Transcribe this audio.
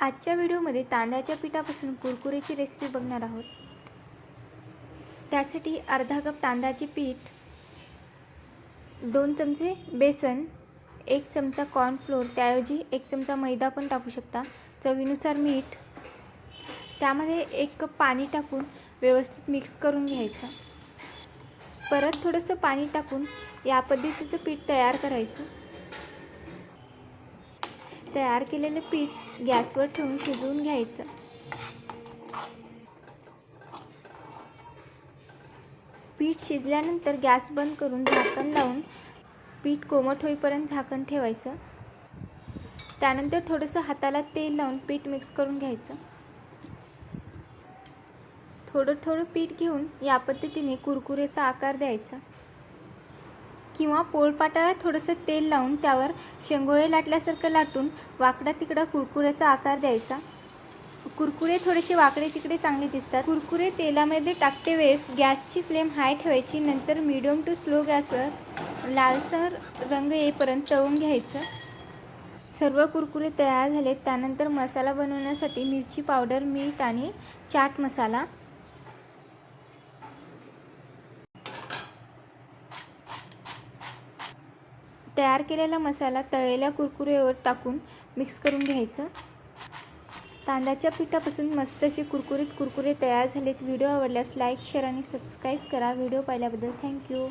आजच्या व्हिडिओमध्ये तांदळाच्या पिठापासून कुरकुरेची रेसिपी बघणार आहोत. त्यासाठी अर्धा कप तांदळाचे पीठ दोन चमचे बेसन एक चमचा कॉर्नफ्लोअर त्याऐवजी एक चमचा मैदा पण टाकू शकता. चवीनुसार मीठ त्यामध्ये एक कप पाणी टाकून व्यवस्थित मिक्स करून घ्यायचं. परत थोडंसं पाणी टाकून या पद्धतीचं पीठ तयार करायचं. तयार केलेलं पीठ गॅसवर ठेवून शिजवून घ्यायचं. पीठ शिजल्यानंतर गॅस बंद करून झाकण लावून पीठ कोमट होईपर्यंत झाकण ठेवायचं. त्यानंतर थोडंसं हाताला तेल लावून पीठ मिक्स करून घ्यायचं. थोडं थोडं पीठ घेऊन या पद्धतीने कुरकुरेचा आकार द्यायचा. किंवा पोळपाटाला थोडंसं तेल लावून त्यावर शेंगोळे लाटल्यासारखं लाटून वाकडा तिकडा कुरकुऱ्याचा आकार द्यायचा. कुरकुरे थोडेसे वाकडे तिकडे चांगले दिसतात. कुरकुरे तेलामध्ये टाकते वेळेस गॅसची फ्लेम हाय ठेवायची नंतर मिडियम टू स्लो गॅसवर लालसर रंग येईपर्यंत तळून घ्यायचं. सर्व कुरकुरे तयार झाले त्यानंतर मसाला बनवण्यासाठी मिरची पावडर मीठ आणि चाट मसाला तयार केलेला मसाला तळलेल्या कुरकुरेवर टाकून मिक्स करून घ्यायचं. तांदळाच्या पिठापासून मस्त असे कुरकुरीत कुरकुरे तयार झालेत. व्हिडिओ आवडल्यास लाईक शेअर आणि सबस्क्राईब करा. व्हिडिओ पाहिल्याबद्दल थँक्यू